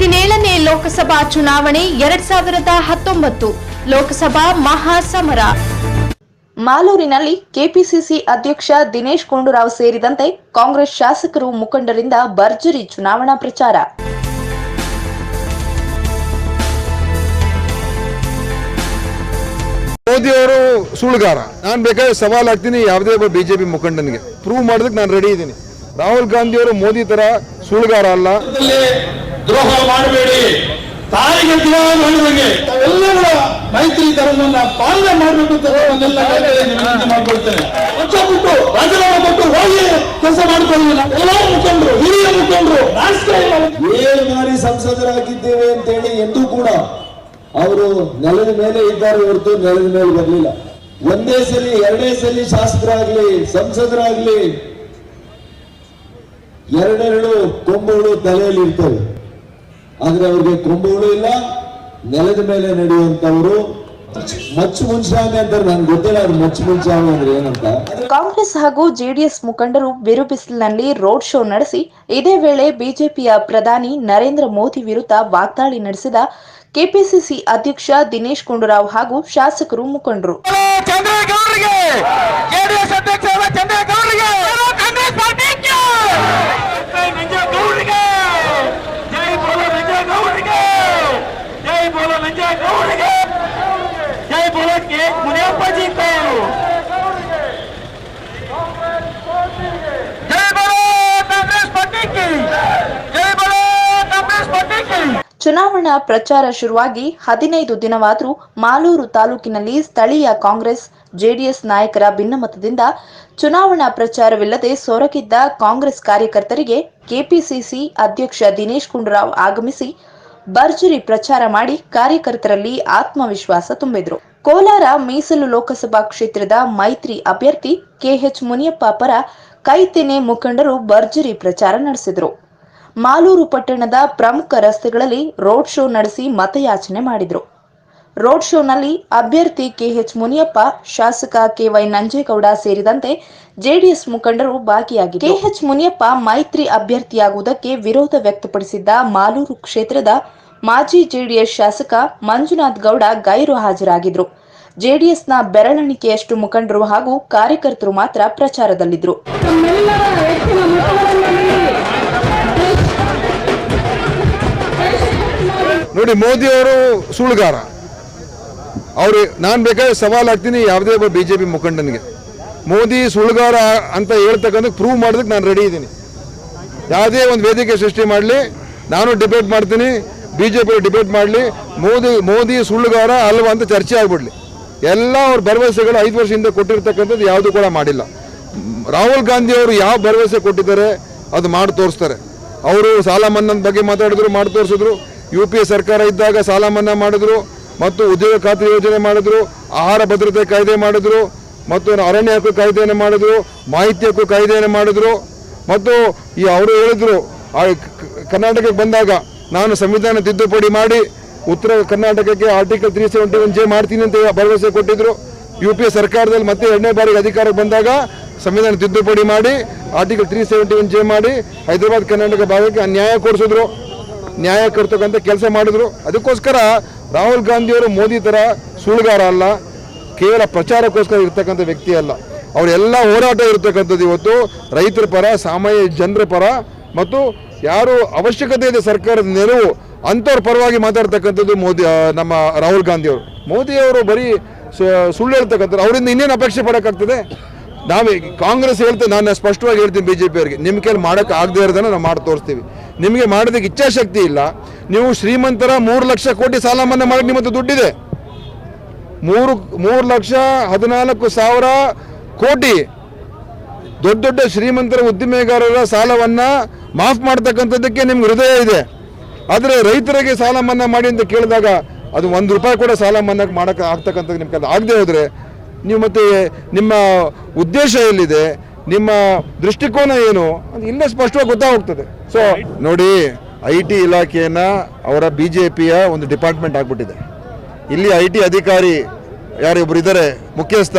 ಹದಿನೇಳನೇ ಲೋಕಸಭಾ ಚುನಾವಣೆ ಎರಡ್ ಸಾವಿರದ ಹತ್ತೊಂಬತ್ತು. ಲೋಕಸಭಾ ಮಹಾಸಮರ. ಮಾಲೂರಿನಲ್ಲಿ ಕೆಪಿಸಿಸಿ ಅಧ್ಯಕ್ಷ ದಿನೇಶ್ ಗುಂಡೂರಾವ್ ಸೇರಿದಂತೆ ಕಾಂಗ್ರೆಸ್ ಶಾಸಕರು ಮುಖಂಡರಿಂದ ಭರ್ಜರಿ ಚುನಾವಣಾ ಪ್ರಚಾರ. ಮೋದಿ ಅವರು ಸುಳ್ಳುಗಾರ ನಾನು ಬೇಕಾದ್ರೆ ಸವಾಲ್ ಹಾಕ್ತೀನಿ ಯಾವುದೇ ಒಬ್ಬ ಬಿಜೆಪಿ ಮುಖಂಡನಿಗೆ. ಪ್ರೂವ್ ಮಾಡೋದಕ್ಕೆ ನಾನು ರೆಡಿ ಇದ್ದೀನಿ. ರಾಹುಲ್ ಗಾಂಧಿ ಅವರು ಮೋದಿ ತರ ಸುಳ್ಳುಗಾರ ಅಲ್ಲ. ದ್ರೋಹ ಮಾಡಬೇಡಿ. ತಾಯಿಗೆ ದ್ರೋಹ ಮಾಡಿದಂಗೆ ಎಲ್ಲರ ಮೈತ್ರಿ ಧರ್ಮವನ್ನ ಪಾಲನೆ ಮಾಡಬೇಕು ಅಂತ ವಿನಂತಿ ಮಾಡ್ಕೊಳ್ತೇನೆ. ಪಕ್ಷ ಬಿಟ್ಟು ರಾಜೀನಾಮೆ ಕೊಟ್ಟು ಹೋಗಿ ಕೆಲಸ ಮಾಡ್ಕೊಳ್ಳಿ ಎಲ್ಲ ಮುಖಂಡರು ಹಿರಿಯ ಮುಖಂಡರು ಏಳು ಬಾರಿ ಸಂಸದರಾಗಿದ್ದೇವೆ ಅಂತ ಹೇಳಿ ಎಂದೂ ಕೂಡ ಅವರು ನೆಲದ ಮೇಲೆ ಇದ್ದಾರೆ ಹೊರತು ನೆಲದ ಮೇಲೆ ಬರಲಿಲ್ಲ. ಒಂದೇ ಸಲ ಎರಡೇ ಸಲ ಶಾಸಕರಾಗ್ಲಿ ಸಂಸದರಾಗ್ಲಿ ಎರಡೆರಡು ಕೊಂಬುಗಳು ತಲೆಯಲ್ಲಿ ಇರ್ತವೆ. ಆದ್ರೆ ಅವ್ರಿಗೆ ಕೊಂಬುಗಳು ಇಲ್ಲ ನೆಲದ ಮೇಲೆ ನಡೆಯುವಂತವರು ಮಚ್ಚು ಮುಂಚಾಮಿ ಅಂತಾರೆ. ನನ್ಗೆ ಗೊತ್ತಿಲ್ಲ ಅದು ಮಚ್ಚು ಮುಂಚಾಮೆ ಅಂದ್ರೆ ಏನಂತ. ಕಾಂಗ್ರೆಸ್ ಹಾಗೂ ಜೆಡಿಎಸ್ ಮುಖಂಡರು ಬಿರುಬಿಸಿಲಿನಲ್ಲಿ ರೋಡ್ ಶೋ ನಡೆಸಿ ಇದೇ ವೇಳೆ ಬಿಜೆಪಿಯ ಪ್ರಧಾನಿ ನರೇಂದ್ರ ಮೋದಿ ವಿರುದ್ಧ ವಾಗ್ದಾಳಿ ನಡೆಸಿದ ಕೆಪಿಸಿಸಿ ಅಧ್ಯಕ್ಷ ದಿನೇಶ್ ಗುಂಡೂರಾವ್ ಹಾಗೂ ಶಾಸಕರು ಮುಖಂಡರು. ಚಂದ್ರೇಗೌಡರಿಗೆ ಜೆಡಿಎಸ್ ಅಧ್ಯಕ್ಷ ಚಂದ್ರೇಗೌಡರಿಗೆ ಕಾಂಗ್ರೆಸ್ ಪಾರ್ಟಿಗೆ ನಂಜೇಗೌಡರಿಗೆ ಜೈ ಬೋಲೋ ನಂಜೇಗೌಡರಿಗೆ ಜೈ ಬೋಲೋ ನಂಜೇಗೌಡರಿಗೆ ಜೈ ಬೋಲೋ ಕೆ ಮುನಿಯಪ್ಪಜಿ ಕೈಯರು ಜೈ ಬೋಲೋ ಕಾಂಗ್ರೆಸ್ ಪಾರ್ಟಿಗೆ ಜೈ ಬೋಲೋ ಕಾಂಗ್ರೆಸ್ ಪಾರ್ಟಿಗೆ ಚುನಾವಣಾ ಪ್ರಚಾರ ಶುರುವಾಗಿ ಹದಿನೈದು ದಿನವಾದರೂ ಮಾಲೂರು ತಾಲೂಕಿನಲ್ಲಿ ಸ್ಥಳೀಯ ಕಾಂಗ್ರೆಸ್, ಜೆಡಿಎಸ್ ನಾಯಕರ ಭಿನ್ನಮತದಿಂದ ಚುನಾವಣಾ ಪ್ರಚಾರವಿಲ್ಲದೆ ಸೊರಗಿದ್ದ ಕಾಂಗ್ರೆಸ್ ಕಾರ್ಯಕರ್ತರಿಗೆ ಕೆಪಿಸಿಸಿ ಅಧ್ಯಕ್ಷ ದಿನೇಶ್ ಗುಂಡೂರಾವ್ ಆಗಮಿಸಿ ಭರ್ಜರಿ ಪ್ರಚಾರ ಮಾಡಿ ಕಾರ್ಯಕರ್ತರಲ್ಲಿ ಆತ್ಮವಿಶ್ವಾಸ ತುಂಬಿದ್ರು. ಕೋಲಾರ ಮೀಸಲು ಲೋಕಸಭಾ ಕ್ಷೇತ್ರದ ಮೈತ್ರಿ ಅಭ್ಯರ್ಥಿ ಕೆಎಚ್ ಮುನಿಯಪ್ಪ ಪರ ಕೈತೆನೆ ಮುಖಂಡರು ಭರ್ಜರಿ ಪ್ರಚಾರ ನಡೆಸಿದರು. ಮಾಲೂರು ಪಟ್ಟಣದ ಪ್ರಮುಖ ರಸ್ತೆಗಳಲ್ಲಿ ರೋಡ್ ಶೋ ನಡೆಸಿ ಮತಯಾಚನೆ ಮಾಡಿದರು. ರೋಡ್ ಶೋನಲ್ಲಿ ಅಭ್ಯರ್ಥಿ ಕೆಎಚ್ ಮುನಿಯಪ್ಪ, ಶಾಸಕ ಕೆವೈ ನಂಜೇಗೌಡ ಸೇರಿದಂತೆ ಜೆಡಿಎಸ್ ಮುಖಂಡರು ಭಾಗಿಯಾಗಿದ್ದರು. ಕೆಎಚ್ ಮುನಿಯಪ್ಪ ಮೈತ್ರಿ ಅಭ್ಯರ್ಥಿಯಾಗುವುದಕ್ಕೆ ವಿರೋಧ ವ್ಯಕ್ತಪಡಿಸಿದ್ದ ಮಾಲೂರು ಕ್ಷೇತ್ರದ ಮಾಜಿ ಜೆಡಿಎಸ್ ಶಾಸಕ ಮಂಜುನಾಥ್ ಗೌಡ ಗೈರು ಹಾಜರಾಗಿದ್ರು ಜೆಡಿಎಸ್ನ ಬೆರಳೆಣಿಕೆಯಷ್ಟು ಮುಖಂಡರು ಹಾಗೂ ಕಾರ್ಯಕರ್ತರು ಮಾತ್ರ ಪ್ರಚಾರದಲ್ಲಿದ್ದರು. ನೋಡಿ ಮೋದಿ ಅವರು ಸುಳ್ಳುಗಾರ. ಅವರು ನಾನು ಬೇಕಾದ್ರೆ ಸವಾಲ್ ಹಾಕ್ತೀನಿ ಯಾವುದೇ ಒಬ್ಬ ಬಿ ಜೆ ಪಿ ಮುಖಂಡನಿಗೆ. ಮೋದಿ ಸುಳ್ಗಾರ ಅಂತ ಹೇಳ್ತಕ್ಕಂಥ ಪ್ರೂವ್ ಮಾಡೋದಕ್ಕೆ ನಾನು ರೆಡಿ ಇದ್ದೀನಿ. ಯಾವುದೇ ಒಂದು ವೇದಿಕೆ ಸೃಷ್ಟಿ ಮಾಡಲಿ ನಾನು ಡಿಬೇಟ್ ಮಾಡ್ತೀನಿ ಬಿ ಜೆ ಪಿ ಡಿಬೇಟ್ ಮಾಡಲಿ ಮೋದಿ ಮೋದಿ ಸುಳ್ಳುಗಾರ ಅಲ್ವಾ ಅಂತ ಚರ್ಚೆ ಆಗ್ಬಿಡ್ಲಿ. ಎಲ್ಲ ಅವ್ರ ಭರವಸೆಗಳು ಐದು ವರ್ಷದಿಂದ ಕೊಟ್ಟಿರ್ತಕ್ಕಂಥದ್ದು ಯಾವುದು ಕೂಡ ಮಾಡಿಲ್ಲ. ರಾಹುಲ್ ಗಾಂಧಿ ಅವರು ಯಾವ ಭರವಸೆ ಕೊಟ್ಟಿದ್ದಾರೆ ಅದು ಮಾಡಿ ತೋರಿಸ್ತಾರೆ. ಅವರು ಸಾಲ ಮನ್ನಾದ ಬಗ್ಗೆ ಮಾತಾಡಿದ್ರು, ಮಾಡಿ ತೋರಿಸಿದ್ರು. ಯು ಪಿ ಎ ಸರ್ಕಾರ ಇದ್ದಾಗ ಸಾಲ ಮನ್ನಾ ಮಾಡಿದ್ರು ಮತ್ತು ಉದ್ಯೋಗ ಖಾತ್ರಿ ಯೋಜನೆ ಮಾಡಿದ್ರು, ಆಹಾರ ಭದ್ರತೆ ಕಾಯ್ದೆ ಮಾಡಿದ್ರು ಮತ್ತು ಅರಣ್ಯ ಹಕ್ಕು ಕಾಯ್ದೆಯನ್ನು ಮಾಡಿದ್ರು, ಮಾಹಿತಿ ಹಕ್ಕು ಕಾಯ್ದೆಯನ್ನು ಮಾಡಿದ್ರು. ಮತ್ತು ಈ ಅವರು ಹೇಳಿದ್ರು ಕರ್ನಾಟಕಕ್ಕೆ ಬಂದಾಗ ನಾನು ಸಂವಿಧಾನ ತಿದ್ದುಪಡಿ ಮಾಡಿ ಉತ್ತರ ಕರ್ನಾಟಕಕ್ಕೆ article three seventy one J ಮಾಡ್ತೀನಿ ಅಂತ ಭರವಸೆ ಕೊಟ್ಟಿದ್ರು. ಯು ಪಿ ಎ ಸರ್ಕಾರದಲ್ಲಿ ಮತ್ತೆ ಎರಡನೇ ಬಾರಿಗೆ ಅಧಿಕಾರಕ್ಕೆ ಬಂದಾಗ ಸಂವಿಧಾನ ತಿದ್ದುಪಡಿ ಮಾಡಿ, article three seventy one J ಮಾಡಿ ಹೈದರಾಬಾದ್ ಕರ್ನಾಟಕ ಭಾಗಕ್ಕೆ ನ್ಯಾಯ ಕೊಡಿಸಿದ್ರು. ನ್ಯಾಯ ಕೊಡ್ತಕ್ಕಂಥ ಕೆಲಸ ಮಾಡಿದ್ರು. ಅದಕ್ಕೋಸ್ಕರ ರಾಹುಲ್ ಗಾಂಧಿಯವರು ಮೋದಿ ಥರ ಸುಳ್ಗಾರ ಅಲ್ಲ, ಕೇವಲ ಪ್ರಚಾರಕ್ಕೋಸ್ಕರ ಇರ್ತಕ್ಕಂಥ ವ್ಯಕ್ತಿ ಅಲ್ಲ. ಅವರೆಲ್ಲ ಹೋರಾಟ ಇರತಕ್ಕಂಥದ್ದು ಇವತ್ತು ರೈತರ ಪರ, ಸಾಮಾನ್ಯ ಜನರ ಪರ, ಮತ್ತು ಯಾರು ಅವಶ್ಯಕತೆ ಇದೆ ಸರ್ಕಾರದ ನೆರವು ಅಂಥವ್ರ ಪರವಾಗಿ ಮಾತಾಡ್ತಕ್ಕಂಥದ್ದು ಮೋದಿ ನಮ್ಮ ರಾಹುಲ್ ಗಾಂಧಿ ಅವರು. ಮೋದಿ ಅವರು ಬರೀ ಸುಳ್ಳು ಹೇಳ್ತಕ್ಕಂಥದ್ದು. ಅವರಿಂದ ಇನ್ನೇನು ಅಪೇಕ್ಷೆ ಪಡೋಕ್ಕಾಗ್ತದೆ? ನಾವೇ, ಕಾಂಗ್ರೆಸ್ ಹೇಳ್ತೇವೆ ನಾನು ಸ್ಪಷ್ಟವಾಗಿ ಹೇಳ್ತೀನಿ ಬಿ ಜೆ ಪಿಯವರಿಗೆ ನಿಮ್ಮ ಕೈಲಿ ಮಾಡೋಕ್ಕೆ ಆಗದೆ ಇರೋದನ್ನು ನಾವು ಮಾಡಿ ತೋರಿಸ್ತೀವಿ. ನಿಮಗೆ ಮಾಡೋದಕ್ಕೆ ಇಚ್ಛಾಶಕ್ತಿ ಇಲ್ಲ. ನೀವು ಶ್ರೀಮಂತರ ಮೂರು ಲಕ್ಷ ಕೋಟಿ ಸಾಲ ಮನ್ನಾ ಮಾಡೋಕ್ಕೆ ನಿಮ್ಮ ದುಡ್ಡಿದೆ. ಮೂರು ಮೂರು ಲಕ್ಷ ಹದಿನಾಲ್ಕು ಸಾವಿರ ಕೋಟಿ ದೊಡ್ಡ ದೊಡ್ಡ ಶ್ರೀಮಂತರ ಉದ್ದಿಮೆಗಾರರ ಸಾಲವನ್ನು ಮಾಫ್ ಮಾಡ್ತಕ್ಕಂಥದ್ದಕ್ಕೆ ನಿಮ್ಗೆ ಹೃದಯ ಇದೆ. ಆದರೆ ರೈತರಿಗೆ ಸಾಲ ಮನ್ನಾ ಮಾಡಿ ಅಂತ ಕೇಳಿದಾಗ ಅದು ಒಂದು ರೂಪಾಯಿ ಕೂಡ ಸಾಲ ಮನ್ನಾ ಮಾಡಕ್ಕೆ ಆಗ್ತಕ್ಕಂಥದ್ದು ನಿಮ್ಮ ಕೈಲಿ ಆಗದೆ ಹೋದರೆ ನೀವು ಮತ್ತೆ ನಿಮ್ಮ ಉದ್ದೇಶ ಎಲ್ಲಿದೆ? ನಿಮ್ಮ ದೃಷ್ಟಿಕೋನ ಏನು? ಅದು ಇಲ್ಲೇ ಸ್ಪಷ್ಟವಾಗಿ ಗೊತ್ತಾಗ್ತದೆ ಸೊ ನೋಡಿ ಐ ಟಿ ಇಲಾಖೆಯನ್ನ ಅವರ ಬಿ ಜೆ ಪಿಯ ಒಂದು ಡಿಪಾರ್ಟ್ಮೆಂಟ್ ಆಗ್ಬಿಟ್ಟಿದೆ. ಇಲ್ಲಿ ಐ ಟಿ ಅಧಿಕಾರಿ ಯಾರೊಬ್ರು ಇದ್ದಾರೆ ಮುಖ್ಯಸ್ಥ,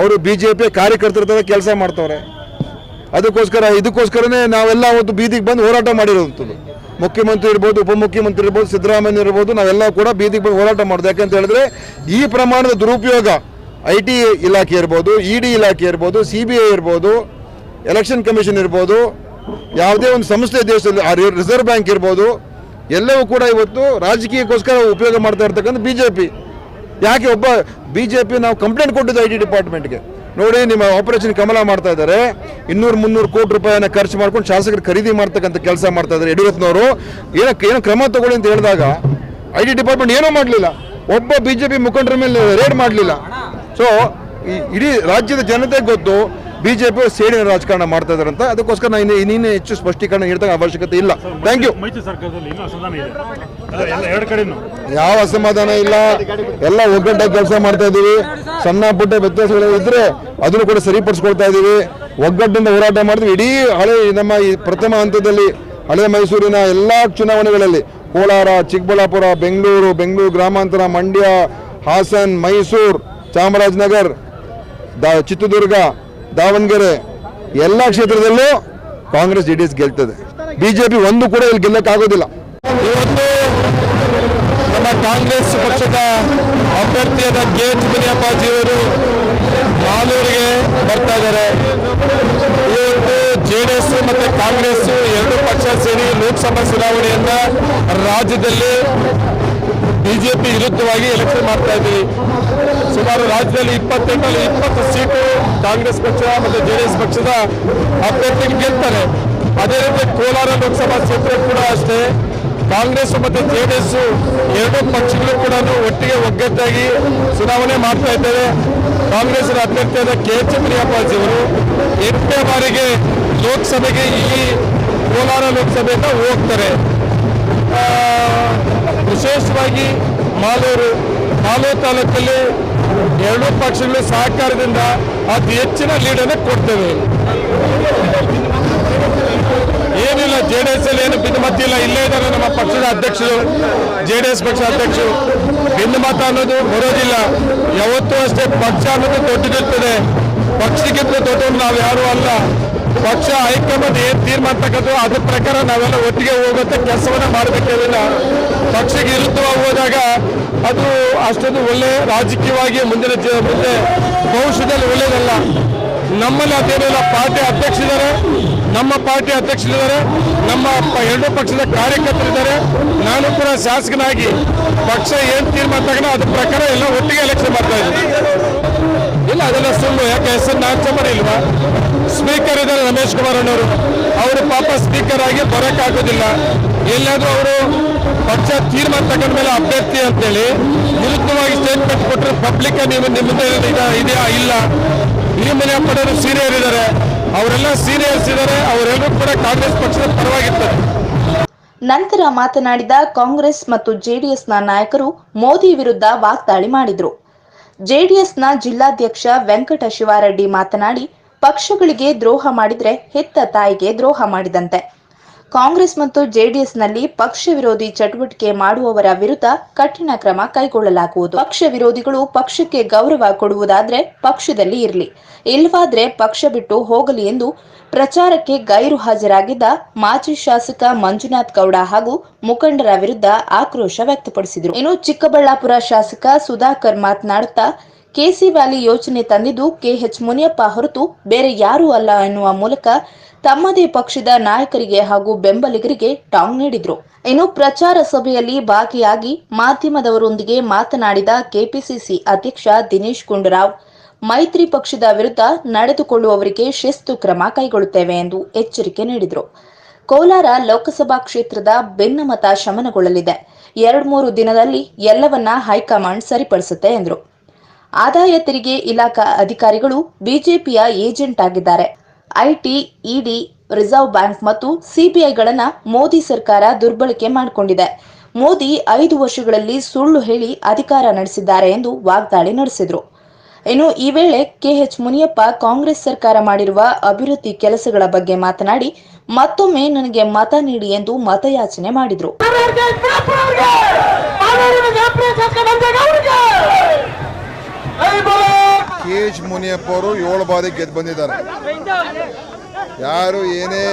ಅವರು ಬಿ ಜೆ ಪಿಯ ಕಾರ್ಯಕರ್ತರ ಥರ ಕೆಲಸ ಮಾಡ್ತವ್ರೆ. ಅದಕ್ಕೋಸ್ಕರ, ಇದಕ್ಕೋಸ್ಕರನೇ ನಾವೆಲ್ಲ ಒಂದು ಬೀದಿಗೆ ಬಂದು ಹೋರಾಟ ಮಾಡಿರೋಂಥದ್ದು. ಮುಖ್ಯಮಂತ್ರಿ ಇರ್ಬೋದು, ಉಪಮುಖ್ಯಮಂತ್ರಿ ಇರ್ಬೋದು, ಸಿದ್ದರಾಮಯ್ಯ ಇರ್ಬೋದು, ನಾವೆಲ್ಲ ಕೂಡ ಬೀದಿಗೆ ಬಂದು ಹೋರಾಟ ಮಾಡೋದು. ಯಾಕಂತ ಹೇಳಿದ್ರೆ, ಈ ಪ್ರಮಾಣದ ದುರುಪಯೋಗ ಐ ಟಿ ಇಲಾಖೆ ಇರ್ಬೋದು, ಇ ಡಿ ಇಲಾಖೆ ಇರ್ಬೋದು, ಸಿ ಬಿ ಐ ಇರ್ಬೋದು, ಎಲೆಕ್ಷನ್ ಕಮಿಷನ್ ಇರ್ಬೋದು, ಯಾವುದೇ ಒಂದು ಸಂಸ್ಥೆ ದೇಶದಲ್ಲಿ ರಿಸರ್ವ್ ಬ್ಯಾಂಕ್ ಇರ್ಬೋದು, ಎಲ್ಲವೂ ಕೂಡ ಇವತ್ತು ರಾಜಕೀಯಕ್ಕೋಸ್ಕರ ಉಪಯೋಗ ಮಾಡ್ತಾ ಇರ್ತಕ್ಕಂಥ ಬಿ ಜೆ ಪಿ. ಯಾಕೆ ಒಬ್ಬ ಬಿ ಜೆ ಪಿ ನಾವು ಕಂಪ್ಲೇಂಟ್ ಕೊಟ್ಟಿದ್ದು ಐ ಟಿ ಡಿಪಾರ್ಟ್ಮೆಂಟ್ಗೆ? ನೋಡಿ, ನಿಮ್ಮ ಆಪರೇಷನ್ ಕಮಲ ಮಾಡ್ತಾ ಇದ್ದಾರೆ. ಇನ್ನೂರು ಮುನ್ನೂರು ಕೋಟಿ ರೂಪಾಯಿನ ಖರ್ಚು ಮಾಡ್ಕೊಂಡು ಶಾಸಕರು ಖರೀದಿ ಮಾಡ್ತಕ್ಕಂಥ ಕೆಲಸ ಮಾಡ್ತಾ ಇದ್ದಾರೆ ಯಡಿಯೂರಪ್ಪನವರು. ಏನಕ್ಕೆ ಏನೋ ಕ್ರಮ ತಗೊಳ್ಳಿ ಅಂತ ಹೇಳಿದಾಗ ಐ ಟಿ ಡಿಪಾರ್ಟ್ಮೆಂಟ್ ಏನೂ ಮಾಡಲಿಲ್ಲ. ಒಬ್ಬ ಬಿ ಜೆ ಪಿ ಮುಖಂಡರ ಮೇಲೆ ರೇಡ್ ಮಾಡಲಿಲ್ಲ. ಸೊ ಇಡೀ ರಾಜ್ಯದ ಜನತೆಗೆ ಗೊತ್ತು ಬಿ ಜೆ ಪಿ ಸೇಡಿನ ರಾಜಕಾರಣ ಮಾಡ್ತಾ ಇದ್ದಾರೆ ಅಂತ. ಅದಕ್ಕೋಸ್ಕರ ನಾನು ಇನ್ನೂ- ಇನ್ನೇನು ಹೆಚ್ಚು ಸ್ಪಷ್ಟೀಕರಣ ನೀಡಿದಾಗ ಅವಶ್ಯಕತೆ ಇಲ್ಲ. ಥ್ಯಾಂಕ್ ಯು ಯಾವ ಅಸಮಾಧಾನ ಇಲ್ಲ. ಎಲ್ಲ ಒಗ್ಗಟ್ಟಾಗಿ ಕೆಲಸ ಮಾಡ್ತಾ ಇದ್ದೀವಿ ಸಣ್ಣ ಪುಟ್ಟ ವ್ಯತ್ಯಾಸಗಳು ಇದ್ರೆ ಅದನ್ನು ಕೂಡ ಸರಿಪಡಿಸ್ಕೊಳ್ತಾ ಇದ್ದೀವಿ ಒಗ್ಗಟ್ಟಿನಿಂದ ಹೋರಾಟ ಮಾಡಿದ್ವಿ ಇಡೀ ಹಳೆ ನಮ್ಮ ಈ ಪ್ರಥಮ ಹಂತದಲ್ಲಿ ಹಳೆ ಮೈಸೂರಿನ ಎಲ್ಲ ಚುನಾವಣೆಗಳಲ್ಲಿ ಕೋಲಾರ ಚಿಕ್ಕಬಳ್ಳಾಪುರ ಬೆಂಗಳೂರು ಬೆಂಗಳೂರು ಗ್ರಾಮಾಂತರ ಮಂಡ್ಯ ಹಾಸನ್ ಮೈಸೂರು ಚಾಮರಾಜನಗರ್ ದ ಚಿತ್ರದುರ್ಗ ದಾವಣಗೆರೆ ಎಲ್ಲ ಕ್ಷೇತ್ರದಲ್ಲೂ ಕಾಂಗ್ರೆಸ್ ಜೆ ಡಿ ಎಸ್ ಗೆಲ್ತದೆ. ಬಿಜೆಪಿ ಒಂದು ಕೂಡ ಇಲ್ಲಿ ಗೆಲ್ಲಕ್ಕಾಗೋದಿಲ್ಲ ಇವತ್ತು ನಮ್ಮ ಕಾಂಗ್ರೆಸ್ ಪಕ್ಷದ ಅಭ್ಯರ್ಥಿಯಾದ ಕೆ ಎಚ್ ಮುನಿಯಪ್ಪಾಜಿಯವರು ಮಾಲೂರಿಗೆ ಬರ್ತಾ ಇದ್ದಾರೆ. ಇವತ್ತು ಜೆ ಡಿ ಎಸ್ ಮತ್ತು ಕಾಂಗ್ರೆಸ್ ಎರಡು ಪಕ್ಷ ಸೇರಿ ಲೋಕಸಭಾ ಚುನಾವಣೆಯಿಂದ ರಾಜ್ಯದಲ್ಲಿ ಬಿಜೆಪಿ ವಿರುದ್ಧವಾಗಿ ಎಲೆಕ್ಷನ್ ಮಾಡ್ತಾ ಇದ್ದೀವಿ. ಸುಮಾರು ರಾಜ್ಯದಲ್ಲಿ ಇಪ್ಪತ್ತೆಂಟರಲ್ಲಿ ಇಪ್ಪತ್ತು ಸೀಟು ಕಾಂಗ್ರೆಸ್ ಪಕ್ಷ ಮತ್ತು ಜೆ ಡಿ ಎಸ್ ಪಕ್ಷದ ಅಭ್ಯರ್ಥಿ ಗೆಲ್ತಾರೆ. ಅದೇ ರೀತಿ ಕೋಲಾರ ಲೋಕಸಭಾ ಕ್ಷೇತ್ರ ಕೂಡ ಅಷ್ಟೇ. ಕಾಂಗ್ರೆಸ್ ಮತ್ತು ಜೆ ಡಿ ಎಸ್ ಎರಡೂ ಪಕ್ಷಗಳು ಕೂಡ ಒಟ್ಟಿಗೆ ಒಗ್ಗಟ್ಟಾಗಿ ಚುನಾವಣೆ ಮಾಡ್ತಾ ಇದ್ದೇವೆ. ಕಾಂಗ್ರೆಸ್ನ ಅಭ್ಯರ್ಥಿಯಾದ ಕೆ ಎಚ್ ಅವರು ಎಂಟನೇ ಬಾರಿಗೆ ಲೋಕಸಭೆಗೆ ಈ ಕೋಲಾರ ಲೋಕಸಭೆಯಿಂದ ಹೋಗ್ತಾರೆ. ವಿಶೇಷವಾಗಿ ಮಾಲೂರು ಮಾಲೂರು ತಾಲೂಕಲ್ಲಿ ಎರಡೂ ಪಕ್ಷಗಳ ಸಹಕಾರದಿಂದ ಅತಿ ಹೆಚ್ಚಿನ ಲೀಡನ್ನು ಕೊಡ್ತೇವೆ. ಏನಿಲ್ಲ ಜೆ ಡಿ ಎಸ್ ಅಲ್ಲಿ ಏನು ಭಿನ್ನಮತ ಇಲ್ಲ, ಇಲ್ಲೇ ಇದ್ದಾರೆ ನಮ್ಮ ಪಕ್ಷದ ಅಧ್ಯಕ್ಷರು ಜೆ ಡಿ ಎಸ್ ಪಕ್ಷ ಅಧ್ಯಕ್ಷರು. ಭಿನ್ನಮತ ಅನ್ನೋದು ಬರೋದಿಲ್ಲ. ಯಾವತ್ತೂ ಅಷ್ಟೇ ಪಕ್ಷ ಅನ್ನೋದು ದೊಡ್ಡದಿರ್ತದೆ. ಪಕ್ಷಕ್ಕಿಂತ ದೊಡ್ಡವರು ನಾವು ಯಾರು ಅಲ್ಲ. ಪಕ್ಷ, ಹೈಕಮಾಂಡ್ ಏನು ತೀರ್ಮಾನ ತಗೋದು ಅದ್ರ ಪ್ರಕಾರ ನಾವೆಲ್ಲ ಒಟ್ಟಿಗೆ ಹೋಗುವಂತ ಕೆಲಸವನ್ನ ಮಾಡಬೇಕೇ ವಿನ. ಪಕ್ಷಕ್ಕೆ ವಿರುದ್ಧವಾಗಿ ಹೋದಾಗ ಅದು ಅಷ್ಟೊಂದು ಒಳ್ಳೆ ರಾಜಕೀಯವಾಗಿ ಮುಂದಿನ ಮುಂದೆ ಭವಿಷ್ಯದಲ್ಲಿ ಒಳ್ಳೇದಲ್ಲ ನಮ್ಮಲ್ಲಿ ಅದೇನಿಲ್ಲ ಪಾರ್ಟಿ ಅಧ್ಯಕ್ಷರಿದ್ದಾರೆ ನಮ್ಮ ಪಾರ್ಟಿ ಅಧ್ಯಕ್ಷರಿದ್ದಾರೆ ನಮ್ಮ ಎರಡೂ ಪಕ್ಷದ ಕಾರ್ಯಕರ್ತರಿದ್ದಾರೆ ನಾನು ಕೂಡ ಶಾಸಕನಾಗಿ ಪಕ್ಷ ಏನು ತೀರ್ಮಾನ ತಗೋಣ ಅದ್ರ ಪ್ರಕಾರ ಎಲ್ಲ ಒಟ್ಟಿಗೆ ಎಲೆಕ್ಷನ್ ಮಾಡ್ತಾ ಇದ್ದೀನಿ. ಇಲ್ಲ ಅದೆಲ್ಲ ಸುಳ್ಳು. ಯಾಕೆ? ಹೆಸರು ನಾಚಮಣಿ ಇಲ್ವಾ? ಸ್ಪೀಕರ್ ಇದ್ದಾರೆ ರಮೇಶ್ ಕುಮಾರ್ ಅಣ್ಣವರು. ಅವರು ಪಾಪ ಸ್ಪೀಕರ್ ಆಗಿ ಬರೋಕ್ಕಾಗೋದಿಲ್ಲ ಎಲ್ಲಾದ್ರೂ ಅವರು ಪಕ್ಷ ತೀರ್ಮಾನ ತಗೊಂಡ ಮೇಲೆ ಅಭ್ಯರ್ಥಿ ಅಂತೇಳಿ ವಿರುದ್ಧವಾಗಿ ಸ್ಟೇಟ್ಮೆಂಟ್ ಕೊಟ್ಟರೆ ಪಬ್ಲಿಕ್ ನೀವು ನಿಮ್ಮದೇ ಇದೆಯಾ? ಇಲ್ಲ. ಈ ಮನೆ ಪಡೆಯವರು ಸೀನಿಯರ್ ಇದ್ದಾರೆ. ಅವರೆಲ್ಲ ಸೀನಿಯರ್ಸ್ ಇದ್ದಾರೆ. ಅವರೆಲ್ಲರೂ ಕೂಡ ಕಾಂಗ್ರೆಸ್ ಪಕ್ಷದ ಪರವಾಗಿರ್ತಾರೆ. ನಂತರ ಮಾತನಾಡಿದ ಕಾಂಗ್ರೆಸ್ ಮತ್ತು ಜೆಡಿಎಸ್ನ ನಾಯಕರು ಮೋದಿ ವಿರುದ್ಧ ವಾಗ್ದಾಳಿ ಮಾಡಿದ್ರು. ಜೆಡಿಎಸ್ನ ಜಿಲ್ಲಾಧ್ಯಕ್ಷ ವೆಂಕಟ ಶಿವಾರೆಡ್ಡಿ ಮಾತನಾಡಿ ಪಕ್ಷಗಳಿಗೆ ದ್ರೋಹ ಮಾಡಿದ್ರೆ ಹೆತ್ತ ತಾಯಿಗೆ ದ್ರೋಹ ಮಾಡಿದಂತೆ. ಕಾಂಗ್ರೆಸ್ ಮತ್ತು ಜೆಡಿಎಸ್ನಲ್ಲಿ ಪಕ್ಷ ವಿರೋಧಿ ಚಟುವಟಿಕೆ ಮಾಡುವವರ ವಿರುದ್ಧ ಕಠಿಣ ಕ್ರಮ ಕೈಗೊಳ್ಳಲಾಗುವುದು. ಪಕ್ಷ ವಿರೋಧಿಗಳು ಪಕ್ಷಕ್ಕೆ ಗೌರವ ಕೊಡುವುದಾದ್ರೆ ಪಕ್ಷದಲ್ಲಿ ಇರಲಿ. ಇಲ್ಲವಾದ್ರೆ ಪಕ್ಷ ಬಿಟ್ಟು ಹೋಗಲಿ ಎಂದು ಪ್ರಚಾರಕ್ಕೆ ಗೈರು ಹಾಜರಾಗಿದ್ದ ಮಾಜಿ ಶಾಸಕ ಮಂಜುನಾಥ್ ಗೌಡ ಹಾಗೂ ಮುಖಂಡರ ವಿರುದ್ಧ ಆಕ್ರೋಶ ವ್ಯಕ್ತಪಡಿಸಿದರು. ಇನ್ನು ಚಿಕ್ಕಬಳ್ಳಾಪುರ ಶಾಸಕ ಸುಧಾಕರ್ ಮಾತನಾಡುತ್ತಾ ಕೆಸಿ ವ್ಯಾಲಿ ಯೋಜನೆ ತಂದಿದ್ದು ಕೆಎಚ್ ಮುನಿಯಪ್ಪ ಹೊರತು ಬೇರೆ ಯಾರೂ ಅಲ್ಲ ಎನ್ನುವ ಮೂಲಕ ತಮ್ಮದೇ ಪಕ್ಷದ ನಾಯಕರಿಗೆ ಹಾಗೂ ಬೆಂಬಲಿಗರಿಗೆ ಟಾಂಗ್ ನೀಡಿದ್ರು. ಇನ್ನು ಪ್ರಚಾರ ಸಭೆಯಲ್ಲಿ ಭಾಗಿಯಾಗಿ ಮಾಧ್ಯಮದವರೊಂದಿಗೆ ಮಾತನಾಡಿದ ಕೆಪಿಸಿಸಿ ಅಧ್ಯಕ್ಷ ದಿನೇಶ್ ಗುಂಡೂರಾವ್, ಮೈತ್ರಿ ಪಕ್ಷದ ವಿರುದ್ಧ ನಡೆದುಕೊಳ್ಳುವವರಿಗೆ ಶಿಸ್ತು ಕ್ರಮ ಕೈಗೊಳ್ಳುತ್ತೇವೆ ಎಂದು ಎಚ್ಚರಿಕೆ ನೀಡಿದರು. ಕೋಲಾರ ಲೋಕಸಭಾ ಕ್ಷೇತ್ರದ ಭಿನ್ನಮತ ಶಮನಗೊಳ್ಳಲಿದೆ. ಎರಡ್ ಮೂರು ದಿನದಲ್ಲಿ ಎಲ್ಲವನ್ನ ಹೈಕಮಾಂಡ್ ಸರಿಪಡಿಸುತ್ತೆ ಎಂದರು. ಆದಾಯ ತೆರಿಗೆ ಇಲಾಖಾ ಅಧಿಕಾರಿಗಳು ಬಿಜೆಪಿಯ ಏಜೆಂಟ್ ಆಗಿದ್ದಾರೆ. ಐಟಿ, ಇಡಿ, ರಿಸರ್ವ್ ಬ್ಯಾಂಕ್ ಮತ್ತು ಸಿಬಿಐಗಳನ್ನ ಮೋದಿ ಸರ್ಕಾರ ದುರ್ಬಳಕೆ ಮಾಡಿಕೊಂಡಿದೆ. ಮೋದಿ ಐದು ವರ್ಷಗಳಲ್ಲಿ ಸುಳ್ಳು ಹೇಳಿ ಅಧಿಕಾರ ನಡೆಸಿದ್ದಾರೆ ಎಂದು ವಾಗ್ದಾಳಿ ನಡೆಸಿದರು. ಇನ್ನು ಈ ವೇಳೆ ಕೆಎಚ್ ಮುನಿಯಪ್ಪ ಕಾಂಗ್ರೆಸ್ ಸರ್ಕಾರ ಮಾಡಿರುವ ಅಭಿವೃದ್ಧಿ ಕೆಲಸಗಳ ಬಗ್ಗೆ ಮಾತನಾಡಿ, ಮತ್ತೊಮ್ಮೆ ನನಗೆ ಮತ ನೀಡಿ ಎಂದು ಮತಯಾಚನೆ ಮಾಡಿದರು. ಕೆ ಎಚ್ ಮುನಿಯಪ್ಪ ಅವರು ಏಳು ಬಾರಿ ಗೆದ್ದು ಬಂದಿದ್ದಾರೆ. ಯಾರು ಏನೇ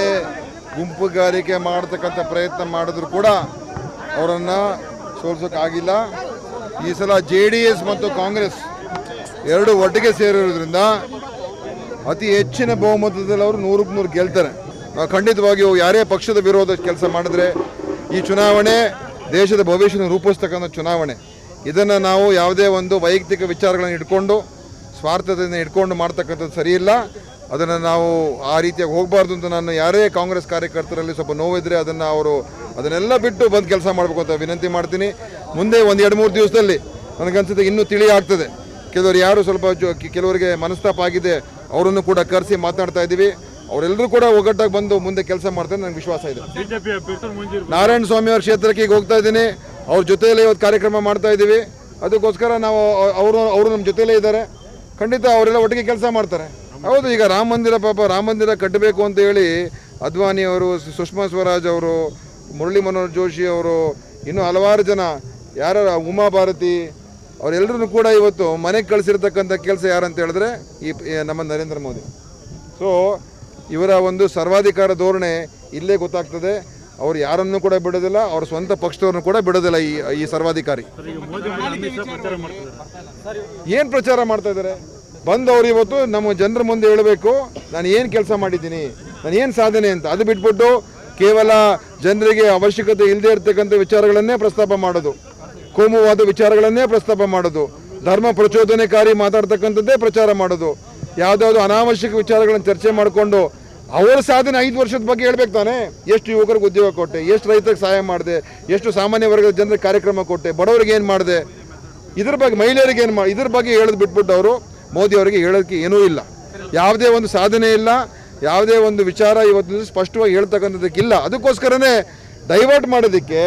ಗುಂಪುಗಾರಿಕೆ ಮಾಡತಕ್ಕಂಥ ಪ್ರಯತ್ನ ಮಾಡಿದ್ರು ಕೂಡ ಅವರನ್ನು ಸೋಲ್ಸೋಕ್ಕಾಗಿಲ್ಲ. ಈ ಸಲ ಜೆ ಡಿ ಎಸ್ ಮತ್ತು ಕಾಂಗ್ರೆಸ್ ಎರಡು ಒಟ್ಟಿಗೆ ಸೇರಿರೋದ್ರಿಂದ ಅತಿ ಹೆಚ್ಚಿನ ಬಹುಮತದಲ್ಲಿ ಅವರು ನೂರಕ್ಕೆ ನೂರು ಗೆಲ್ತಾರೆ. ಖಂಡಿತವಾಗಿಯೂ ಯಾರೇ ಪಕ್ಷದ ವಿರೋಧ ಕೆಲಸ ಮಾಡಿದ್ರೆ ಈ ಚುನಾವಣೆ ದೇಶದ ಭವಿಷ್ಯನ ರೂಪಿಸ್ತಕ್ಕಂಥ ಚುನಾವಣೆ. ಇದನ್ನು ನಾವು ಯಾವುದೇ ಒಂದು ವೈಯಕ್ತಿಕ ವಿಚಾರಗಳನ್ನು ಇಟ್ಕೊಂಡು ಸ್ವಾರ್ಥದಿಂದ ಇಟ್ಕೊಂಡು ಮಾಡ್ತಕ್ಕಂಥದ್ದು ಸರಿಯಿಲ್ಲ. ಅದನ್ನು ನಾವು ಆ ರೀತಿಯಾಗಿ ಹೋಗಬಾರ್ದು ಅಂತ ನಾನು ಯಾರೇ ಕಾಂಗ್ರೆಸ್ ಕಾರ್ಯಕರ್ತರಲ್ಲಿ ಸ್ವಲ್ಪ ನೋವಿದ್ರೆ ಅದನ್ನು ಅವರು ಅದನ್ನೆಲ್ಲ ಬಿಟ್ಟು ಬಂದು ಕೆಲಸ ಮಾಡಬೇಕು ಅಂತ ವಿನಂತಿ ಮಾಡ್ತೀನಿ. ಮುಂದೆ ಒಂದು ಎರಡು ಮೂರು ದಿವಸದಲ್ಲಿ ನನಗನ್ಸುತ್ತೆ ಇನ್ನೂ ತಿಳಿ ಆಗ್ತದೆ. ಕೆಲವರು ಯಾರು ಸ್ವಲ್ಪ ಕೆಲವರಿಗೆ ಮನಸ್ತಾಪ ಆಗಿದೆ ಅವರನ್ನು ಕೂಡ ಕರೆಸಿ ಮಾತನಾಡ್ತಾ ಇದ್ದೀವಿ. ಅವರೆಲ್ಲರೂ ಕೂಡ ಒಗ್ಗಟ್ಟಾಗಿ ಬಂದು ಮುಂದೆ ಕೆಲಸ ಮಾಡ್ತಾರೆ ನನಗೆ ವಿಶ್ವಾಸ ಇದೆ. ನಾರಾಯಣ ಸ್ವಾಮಿ ಅವರ ಕ್ಷೇತ್ರಕ್ಕೆ ಈಗ ಹೋಗ್ತಾ ಇದ್ದೀನಿ. ಅವ್ರ ಜೊತೆಯಲ್ಲೇ ಇವತ್ತು ಕಾರ್ಯಕ್ರಮ ಮಾಡ್ತಾ ಇದ್ದೀವಿ. ಅದಕ್ಕೋಸ್ಕರ ನಾವು ಅವರು ಅವರು ನಮ್ಮ ಜೊತೆಯಲ್ಲೇ ಇದ್ದಾರೆ. ಖಂಡಿತ ಅವರೆಲ್ಲ ಒಟ್ಟಿಗೆ ಕೆಲಸ ಮಾಡ್ತಾರೆ. ಹೌದು, ಈಗ ರಾಮ ಮಂದಿರ ಪಾಪ, ರಾಮ ಮಂದಿರ ಕಟ್ಟಬೇಕು ಅಂತ ಹೇಳಿ ಅದ್ವಾನಿ ಅವರು, ಸುಷ್ಮಾ ಸ್ವರಾಜ್ ಅವರು, ಮುರಳಿ ಮನೋಹರ್ ಜೋಶಿ ಅವರು, ಇನ್ನೂ ಹಲವಾರು ಜನ ಯಾರ ಉಮಾ ಭಾರತಿ ಅವರೆಲ್ಲರೂ ಕೂಡ ಇವತ್ತು ಮನೆಗೆ ಕಳಿಸಿರ್ತಕ್ಕಂಥ ಕೆಲಸ ಯಾರಂತ ಹೇಳಿದ್ರೆ ಈ ಈ ನಮ್ಮ ನರೇಂದ್ರ ಮೋದಿ. ಸೊ ಇವರ ಒಂದು ಸರ್ವಾಧಿಕಾರ ಧೋರಣೆ ಇಲ್ಲೇ ಗೊತ್ತಾಗ್ತದೆ. ಅವ್ರು ಯಾರನ್ನು ಕೂಡ ಬಿಡೋದಿಲ್ಲ ಅವ್ರ ಸ್ವಂತ ಪಕ್ಷದವ್ರನ್ನು ಕೂಡ ಬಿಡೋದಿಲ್ಲ ಈ ಈ ಸರ್ವಾಧಿಕಾರಿ. ಏನು ಪ್ರಚಾರ ಮಾಡ್ತಾ ಇದ್ದಾರೆ? ಬಂದವರು ಇವತ್ತು ನಮ್ಮ ಜನರ ಮುಂದೆ ಹೇಳಬೇಕು ನಾನು ಏನು ಕೆಲಸ ಮಾಡಿದ್ದೀನಿ ನಾನು ಏನು ಸಾಧನೆ ಅಂತ. ಅದು ಬಿಟ್ಬಿಟ್ಟು ಕೇವಲ ಜನರಿಗೆ ಅವಶ್ಯಕತೆ ಇಲ್ಲದೆ ಇರ್ತಕ್ಕಂಥ ವಿಚಾರಗಳನ್ನೇ ಪ್ರಸ್ತಾಪ ಮಾಡೋದು ಕೋಮುವಾದ ವಿಚಾರಗಳನ್ನೇ ಪ್ರಸ್ತಾಪ ಮಾಡೋದು ಧರ್ಮ ಪ್ರಚೋದನೆಕಾರಿ ಮಾತಾಡ್ತಕ್ಕಂಥದ್ದೇ ಪ್ರಚಾರ ಮಾಡೋದು ಯಾವುದಾದ್ರು ಅನಾವಶ್ಯಕ ವಿಚಾರಗಳನ್ನು ಚರ್ಚೆ ಮಾಡಿಕೊಂಡು ಅವರ ಸಾಧನೆ ಐದು ವರ್ಷದ ಬಗ್ಗೆ ಹೇಳ್ಬೇಕು ತಾನೆ. ಎಷ್ಟು ಯುವಕರಿಗೆ ಉದ್ಯೋಗ ಕೊಟ್ಟೆ, ಎಷ್ಟು ರೈತರಿಗೆ ಸಹಾಯ ಮಾಡಿದೆ, ಎಷ್ಟು ಸಾಮಾನ್ಯ ವರ್ಗದ ಜನರಿಗೆ ಕಾರ್ಯಕ್ರಮ ಕೊಟ್ಟೆ, ಬಡವರಿಗೆ ಏನು ಮಾಡಿದೆ? ಇದ್ರ ಬಗ್ಗೆ ಮಹಿಳೆಯರಿಗೆ ಏನು ಮಾಡಿ ಇದ್ರ ಬಗ್ಗೆ ಹೇಳೋದು ಬಿಟ್ಬಿಟ್ಟು ಅವರು ಮೋದಿ ಅವರಿಗೆ ಹೇಳೋಕ್ಕೆ ಏನೂ ಇಲ್ಲ. ಯಾವುದೇ ಒಂದು ಸಾಧನೆ ಇಲ್ಲ, ಯಾವುದೇ ಒಂದು ವಿಚಾರ ಇವತ್ತು ಸ್ಪಷ್ಟವಾಗಿ ಹೇಳ್ತಕ್ಕಂಥದ್ದಕ್ಕಿಲ್ಲ ಅದಕ್ಕೋಸ್ಕರನೇ ಡೈವರ್ಟ್ ಮಾಡೋದಕ್ಕೆ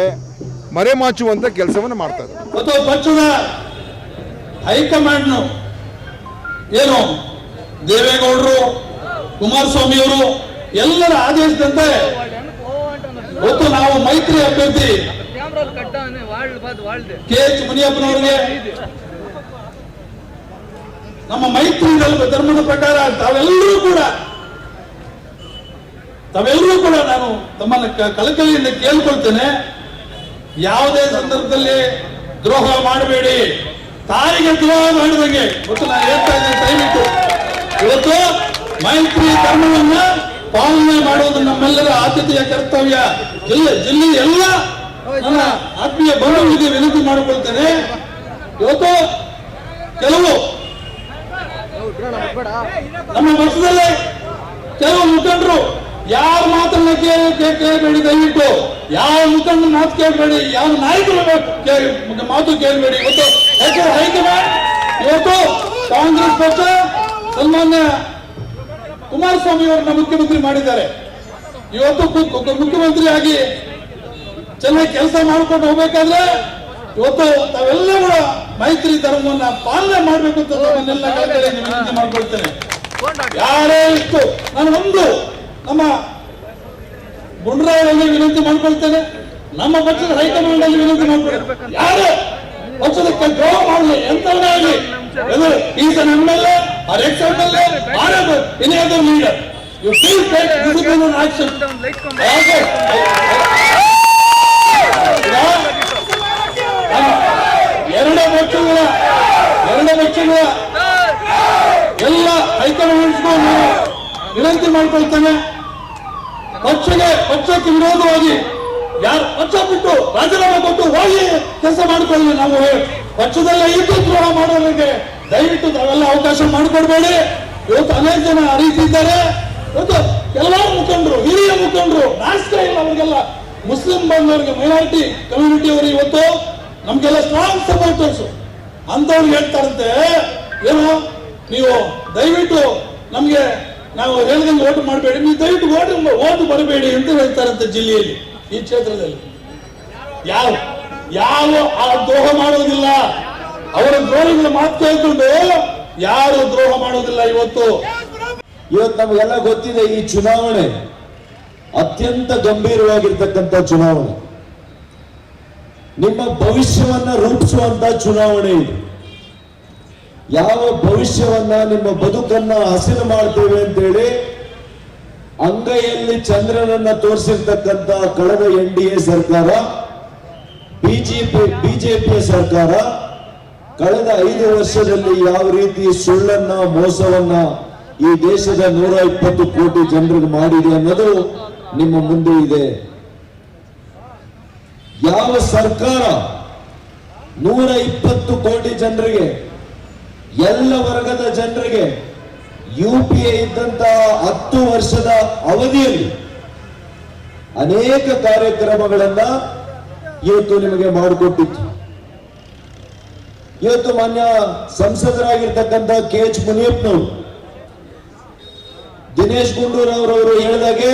ಮರೆಮಾಚುವಂಥ ಕೆಲಸವನ್ನು ಮಾಡ್ತಾರೆ ಮತ್ತು ಪಕ್ಷದ ಹೈಕಮಾಂಡ್ನು ಏನು? ದೇವೇಗೌಡರು ಕುಮಾರಸ್ವಾಮಿ ಅವರು ಎಲ್ಲರ ಆದೇಶದಂತೆ ಇವತ್ತು ನಾವು ಮೈತ್ರಿ ಅಭ್ಯರ್ಥಿ ಕೆ ಎಚ್ ಮುನಿಯಪ್ಪನವರಿಗೆ. ನಮ್ಮ ಮೈತ್ರಿ ಧರ್ಮ- ಧರ್ಮದ ಪ್ರಕಾರ ತಾವೆಲ್ಲರೂ ಕೂಡ ತಾವೆಲ್ಲರೂ ಕೂಡ ನಾನು ತಮ್ಮನ್ನ ಕ- ಕಳಕಳಿಯಿಂದ ಕೇಳ್ಕೊಳ್ತೇನೆ. ಯಾವುದೇ ಸಂದರ್ಭದಲ್ಲಿ ದ್ರೋಹ ಮಾಡಬೇಡಿ. ತಾಯಿಗೆ ದ್ರೋಹ ಮಾಡಿದಂಗೆ ಇವತ್ತು ನಾನು ಹೇಳ್ತಾ ಇದ್ದೇನೆ ಇವತ್ತು ಮೈತ್ರಿ ಧರ್ಮವನ್ನ ಪಾಲನೆ ಮಾಡುವುದು ನಮ್ಮೆಲ್ಲರ ಆದ್ಯತೆಯ ಕರ್ತವ್ಯ. ಜಿಲ್ಲೆ ಜಿಲ್ಲೆ ಎಲ್ಲ ನನ್ನ ಆತ್ಮೀಯ ಬಂಧುಗಳಿಗೆ ವಿನಂತಿ ಮಾಡಿಕೊಳ್ತೇನೆ. ಇವತ್ತು ಕೆಲವು ನಮ್ಮ ಪಕ್ಷದಲ್ಲೇ ಕೆಲವು ಮುಖಂಡರು ಯಾರ ಮಾತನ್ನ ಕೇಳಬೇಡಿ ದಯವಿಟ್ಟು. ಯಾವ ಮುಖಂಡ ಮಾತು ಕೇಳಬೇಡಿ, ಯಾವ ನಾಯಕರ ಮಾತು ಕೇಳಬೇಡಿ. ಇವತ್ತು ಹೈಕಮಾಂಡ್ ಇವತ್ತು ಕಾಂಗ್ರೆಸ್ ಪಕ್ಷ ಸನ್ಮಾನ್ಯ ಕುಮಾರಸ್ವಾಮಿ ಅವರನ್ನ ಮುಖ್ಯಮಂತ್ರಿ ಮಾಡಿದ್ದಾರೆ. ಇವತ್ತು ಮುಖ್ಯಮಂತ್ರಿ ಆಗಿ ಚೆನ್ನಾಗಿ ಕೆಲಸ ಮಾಡ್ಕೊಂಡು ಹೋಗ್ಬೇಕಾದ್ರೆ ಇವತ್ತು ತಾವೆಲ್ಲ ಕೂಡ ಮೈತ್ರಿ ಧರ್ಮವನ್ನ ಪಾಲನೆ ಮಾಡಬೇಕು ಅಂತ ನನ್ನೆಲ್ಲ ವಿನಂತಿ ಮಾಡ್ಕೊಳ್ತೇನೆ. ಯಾರೇ ಇತ್ತು, ನಾನು ಒಂದು ನಮ್ಮ ಗುಂಡ್ರಾಯಲ್ಲಿ ವಿನಂತಿ ಮಾಡ್ಕೊಳ್ತೇನೆ. ನಮ್ಮ ಪಕ್ಷದ ಹೈಕಮಾಂಡ್ ಅಲ್ಲಿ ವಿನಂತಿ ಮಾಡ್ಕೊಳ್ತೇನೆ. ಯಾರು ಪಕ್ಷದ ದ್ರೋಹ ಮಾಡಲಿ ಎಂತವನೇ ಆಗಲಿ M L M ex M L R any other leader you feel take discipline action ಎರಡೇ ಪಕ್ಷಗಳ ಎರಡೇ ಪಕ್ಷಗಳ ಎಲ್ಲ ಹೈಕಮಾಂಡ್ಸ್ಗೂ ನಾನು ವಿನಂತಿ ಮಾಡ್ಕೊಳ್ತೇನೆ. ಪಕ್ಷಗೆ ಪಕ್ಷಕ್ಕೆ ವಿರೋಧವಾಗಿ ಯಾರು ಪಕ್ಷ ಬಿಟ್ಟು ರಾಜೀನಾಮೆ ಕೊಟ್ಟು ಹೋಗಿ ಕೆಲಸ ಮಾಡ್ಕೊಳ್ಳಿ ನಾವು. ಪಕ್ಷದಲ್ಲೇ ಇದ್ದು ದ್ರೋಹ ಮಾಡೋರಿಗೆ ದಯವಿಟ್ಟು ನಾವೆಲ್ಲ ಅವಕಾಶ ಮಾಡಿಕೊಡ್ಬೇಡಿ. ಇವತ್ತು ಅನೇಕ ಜನ ಅರಿತಿದ್ದಾರೆ ಇವತ್ತು ಕೆಲವಾರು ಮುಖಂಡರು, ಹಿರಿಯ ಮುಖಂಡರು, ನಾಚಿಕೆ ಇಲ್ಲ ಅವ್ರಿಗೆಲ್ಲ ಮುಸ್ಲಿಂ ಬಂದವರಿಗೆ ಮೈನಾರಿಟಿ ಕಮ್ಯುನಿಟಿ ಅವರು ಇವತ್ತು ನಮ್ಗೆಲ್ಲ ಸ್ಟ್ರಾಂಗ್ ಸಪೋರ್ಟರ್ಸ್ ಅಂತವ್ರಿಗೆ ಹೇಳ್ತಾರಂತೆ ಏನು, ನೀವು ದಯವಿಟ್ಟು ನಮಗೆ ನಾವು ಹೇಳಿದಂಗೆ ಓಟ್ ಮಾಡಬೇಡಿ. ನೀವು ದಯವಿಟ್ಟು ಓಟ್ ಓಟ್ ಬರಬೇಡಿ ಅಂತ ಹೇಳ್ತಾರಂತೆ ಜಿಲ್ಲೆಯಲ್ಲಿ, ಈ ಕ್ಷೇತ್ರದಲ್ಲಿ. ಯಾರು? ಯಾರು ಆ ದ್ರೋಹ ಮಾಡೋದಿಲ್ಲ. ಅವರ ದ್ರೋಹಿಗಳ ಮಾತು ಕೇಳ್ಕೊಂಡು ಯಾರು ದ್ರೋಹ ಮಾಡೋದಿಲ್ಲ ಇವತ್ತು? ಇವತ್ತು ನಮಗೆಲ್ಲ ಗೊತ್ತಿದೆ ಈ ಚುನಾವಣೆ ಅತ್ಯಂತ ಗಂಭೀರವಾಗಿರ್ತಕ್ಕಂಥ ಚುನಾವಣೆ. ನಿಮ್ಮ ಭವಿಷ್ಯವನ್ನ ರೂಪಿಸುವಂತ ಚುನಾವಣೆ ಇದು. ಯಾವ ಭವಿಷ್ಯವನ್ನ ನಿಮ್ಮ ಬದುಕನ್ನ ಹಸಿರು ಮಾಡ್ತೇವೆ ಅಂತೇಳಿ ಅಂಗೈಯಲ್ಲಿ ಚಂದ್ರನನ್ನ ತೋರಿಸಿರ್ತಕ್ಕಂತ ಕಳೆದ ಎನ್ ಡಿ ಎ ಸರ್ಕಾರ ಬಿಜೆಪಿ ಬಿಜೆಪಿ ಸರ್ಕಾರ ಕಳೆದ ಐದು ವರ್ಷದಲ್ಲಿ ಯಾವ ರೀತಿ ಸುಳ್ಳನ್ನ, ಮೋಸವನ್ನ ಈ ದೇಶದ ನೂರ ಇಪ್ಪತ್ತು ಕೋಟಿ ಜನರಿಗೆ ಮಾಡಿದೆ ಅನ್ನೋದು ನಿಮ್ಮ ಮುಂದೆ ಇದೆ. ಯಾವ ಸರ್ಕಾರ ನೂರ ಇಪ್ಪತ್ತು ಕೋಟಿ ಜನರಿಗೆ, ಎಲ್ಲ ವರ್ಗದ ಜನರಿಗೆ ಯು ಪಿ ಎ ಇದ್ದಂತಹ ಹತ್ತು ವರ್ಷದ ಅವಧಿಯಲ್ಲಿ ಅನೇಕ ಕಾರ್ಯಕ್ರಮಗಳನ್ನ ಇವತ್ತು ನಿಮಗೆ ಮಾಡಿಕೊಟ್ಟಿತ್ತು. ಇವತ್ತು ಮಾನ್ಯ ಸಂಸದರಾಗಿರ್ತಕ್ಕಂಥ ಕೆ ಎಚ್ ಮುನಿಯಪ್ಪನವರು, ದಿನೇಶ್ ಗುಂಡೂರಾವ್ರವರು ಹೇಳಿದಾಗೆ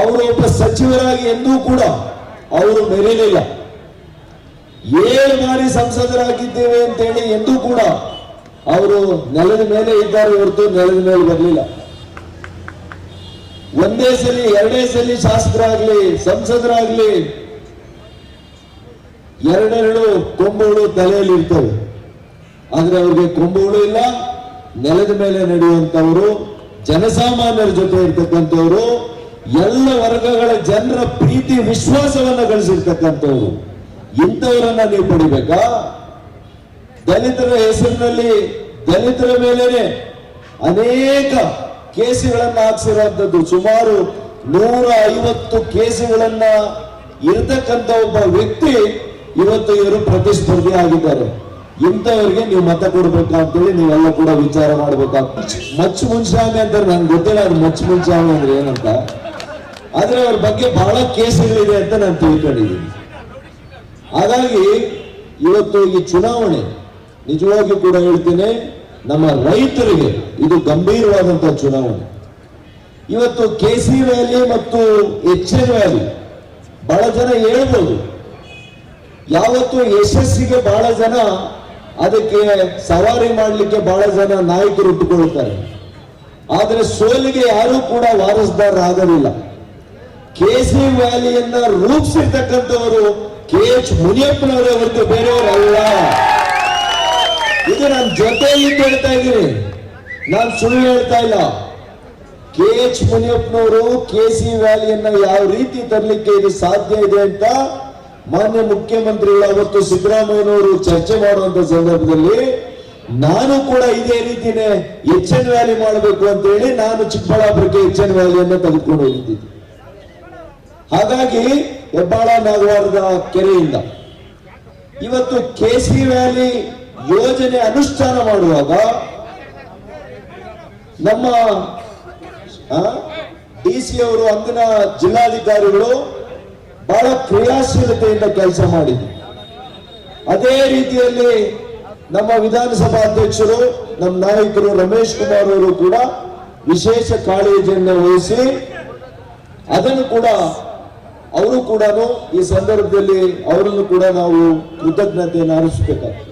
ಅವರು ಒಬ್ಬ ಸಚಿವರಾಗಿ ಎಂದೂ ಕೂಡ ಅವರು ಮೆರೀಲಿಲ್ಲ ಏಳು ಬಾರಿ ಸಂಸದರಾಗಿದ್ದೇವೆ ಅಂತ ಹೇಳಿ ಎಂದೂ ಕೂಡ ಅವರು ನೆಲದ ಮೇಲೆ ಇದ್ದಾರೆ ಹೊರತು ನೆಲದ ಮೇಲೆ ಬರಲಿಲ್ಲ. ಒಂದೇ ಸಲ, ಎರಡೇ ಸಲ ಶಾಸಕರಾಗ್ಲಿ, ಸಂಸದರಾಗ್ಲಿ ಎರಡೆರಡು ಕೊಂಬುಗಳು ತಲೆಯಲ್ಲಿ ಇರ್ತವೆ. ಆದ್ರೆ ಅವ್ರಿಗೆ ಕೊಂಬುಗಳು ಇಲ್ಲ, ನೆಲದ ಮೇಲೆ ನಡೆಯುವಂತವರು ಜನಸಾಮಾನ್ಯರ ಜೊತೆ ಇರ್ತಕ್ಕಂಥವ್ರು, ಎಲ್ಲ ವರ್ಗಗಳ ಜನರ ಪ್ರೀತಿ, ವಿಶ್ವಾಸವನ್ನ ಗಳಿಸಿರ್ತಕ್ಕಂಥವ್ರು. ಇಂಥವರನ್ನ ನೀವು ಪಡಿಬೇಕಾ? ದಲಿತರ ಹೆಸರಿನಲ್ಲಿ, ದಲಿತರ ಮೇಲೇನೆ ಅನೇಕ ಕೇಸುಗಳನ್ನ ಹಾಕ್ಸಿರುವಂತದ್ದು ಸುಮಾರು ನೂರ ಐವತ್ತು ಕೇಸುಗಳನ್ನ ಇರತಕ್ಕಂತ ಒಬ್ಬ ವ್ಯಕ್ತಿ ಇವತ್ತು ಇವರು ಪ್ರತಿಸ್ಪರ್ಧಿ ಆಗಿದ್ದಾರೆ. ಇಂಥವ್ರಿಗೆ ನೀವು ಮತ ಕೊಡ್ಬೇಕು ಅಂತೇಳಿ ನೀವೆಲ್ಲ ಕೂಡ ವಿಚಾರ ಮಾಡ್ಬೇಕಾಗ್ತದೆ. ಮಚ್ಚು ಮುಂಚಾಮಿ ಅಂತಾರೆ ನನ್ಗೆ ಗೊತ್ತಿಲ್ಲ ಅದು ಮಚ್ಚು ಮುಂಚಾಮಿ ಅಂದ್ರೆ ಏನಂತ. ಆದ್ರೆ ಅವ್ರ ಬಗ್ಗೆ ಬಹಳ ಕೇಸುಗಳಿದೆ ಅಂತ ನಾನು ತಿಳ್ಕೊಂಡಿದ್ದೀನಿ. ಹಾಗಾಗಿ ಇವತ್ತು ಈ ಚುನಾವಣೆ, ನಿಜವಾಗಿ ಕೂಡ ಹೇಳ್ತೇನೆ, ನಮ್ಮ ರೈತರಿಗೆ ಇದು ಗಂಭೀರವಾದಂತಹ ಚುನಾವಣೆ. ಇವತ್ತು ಕೆ ಸಿ ವ್ಯಾಲಿ ಮತ್ತು ಎಚ್ ಎನ್ ವ್ಯಾಲಿ ಬಹಳ ಜನ ಹೇಳ್ಬೋದು ಯಾವತ್ತು ಯಶಸ್ಸಿಗೆ ಬಹಳ ಜನ ಅದಕ್ಕೆ ಸವಾರಿ ಮಾಡಲಿಕ್ಕೆ ಬಹಳ ಜನ ನಾಯಕರು ಇಟ್ಟುಕೊಳ್ಳುತ್ತಾರೆ ಆದರೆ ಸೋಲಿಗೆ ಯಾರೂ ಕೂಡ ವಾರಸ್ದಾರರಾಗಲಿಲ್ಲ. ಕೆ ಸಿ ವ್ಯಾಲಿಯನ್ನ ರೂಪಿಸಿರ್ತಕ್ಕಂಥವರು ಕೆ ಎಚ್ ಮುನಿಯಪ್ಪನವರೇ ಹೊರತು ಬೇರೆಯವರಲ್ಲ ಇದು ನಾನು ಜೊತೆಯಲ್ಲಿ ಹೇಳ್ತಾ ಇದ್ದೀನಿ. ನಾನು ಸುಳ್ಳು ಹೇಳ್ತಾ ಇಲ್ಲ. ಕೆ ಎಚ್ ಮುನಿಯಪ್ಪನವರು ಕೆ ಸಿ ವ್ಯಾಲಿಯನ್ನ ಯಾವ ರೀತಿ ತರಲಿಕ್ಕೆ ಇದು ಸಾಧ್ಯ ಇದೆ ಅಂತ ಮಾನ್ಯ ಮುಖ್ಯಮಂತ್ರಿಗಳು ಅವತ್ತು ಸಿದ್ದರಾಮಯ್ಯನವರು ಚರ್ಚೆ ಮಾಡುವಂತ ಸಂದರ್ಭದಲ್ಲಿ ನಾನು ಕೂಡ ಇದೇ ರೀತಿನೇ ಎಚ್ ಎನ್ ವ್ಯಾಲಿ ಮಾಡಬೇಕು ಅಂತ ಹೇಳಿ ನಾನು ಚಿಕ್ಕಬಳ್ಳಾಪುರಕ್ಕೆ ಎಚ್ ಎನ್ ವ್ಯಾಲಿಯನ್ನು ತೆಗೆದುಕೊಂಡು ಹೋಗಿದ್ದೀನಿ. ಹಾಗಾಗಿ ಹೆಬ್ಬಾಳ ನಾಗವಾರದ ಕೆರೆಯಿಂದ ಇವತ್ತು ಕೇಸರಿ ವ್ಯಾಲಿ ಯೋಜನೆ ಅನುಷ್ಠಾನ ಮಾಡುವಾಗ ನಮ್ಮ ಡಿ ಸಿ ಅವರು, ಅಂದಿನ ಜಿಲ್ಲಾಧಿಕಾರಿಗಳು ಬಹಳ ಕ್ರಿಯಾಶೀಲತೆಯಿಂದ ಕೆಲಸ ಮಾಡಿದ್ರು. ಅದೇ ರೀತಿಯಲ್ಲಿ ನಮ್ಮ ವಿಧಾನಸಭಾ ಅಧ್ಯಕ್ಷರು, ನಮ್ಮ ನಾಯಕರು ರಮೇಶ್ ಕುಮಾರ್ ಅವರು ಕೂಡ ವಿಶೇಷ ಕಾಳಜಿಯನ್ನು ವಹಿಸಿ ಅದನ್ನು ಕೂಡ ಅವರು ಕೂಡ ಈ ಸಂದರ್ಭದಲ್ಲಿ ಅವರನ್ನು ಕೂಡ ನಾವು ಕೃತಜ್ಞತೆಯನ್ನು ಅರಿಸಬೇಕಾಗ್ತದೆ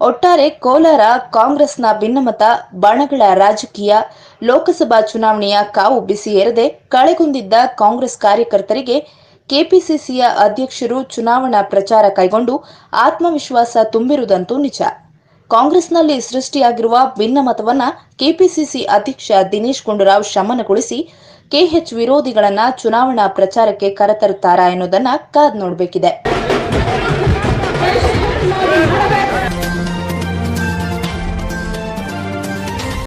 ಒಟ್ಟಾರೆ ಕೋಲಾರ ಕಾಂಗ್ರೆಸ್ನ ಭಿನ್ನಮತ ಬಣಗಳ ರಾಜಕೀಯ ಲೋಕಸಭಾ ಚುನಾವಣೆಯ ಕಾವು ಬಿಸಿ ಎರದೆ ಕಳೆಗುಂದಿದ್ದ ಕಾಂಗ್ರೆಸ್ ಕಾರ್ಯಕರ್ತರಿಗೆ ಕೆಪಿಸಿಸಿಯ ಅಧ್ಯಕ್ಷರು ಚುನಾವಣಾ ಪ್ರಚಾರ ಕೈಗೊಂಡು ಆತ್ಮವಿಶ್ವಾಸ ತುಂಬಿರುವುದಂತೂ ನಿಜ. ಕಾಂಗ್ರೆಸ್ನಲ್ಲಿ ಸೃಷ್ಟಿಯಾಗಿರುವ ಭಿನ್ನಮತವನ್ನ ಕೆಪಿಸಿಸಿ ಅಧ್ಯಕ್ಷ ದಿನೇಶ್ ಗುಂಡೂರಾವ್ ಶಮನಗೊಳಿಸಿ ಕೆಎಚ್ ವಿರೋಧಿಗಳನ್ನ ಚುನಾವಣಾ ಪ್ರಚಾರಕ್ಕೆ ಕರೆತರುತ್ತಾರಾ ಎನ್ನುವುದನ್ನ ಕಾದ್ ನೋಡಬೇಕಿದೆ.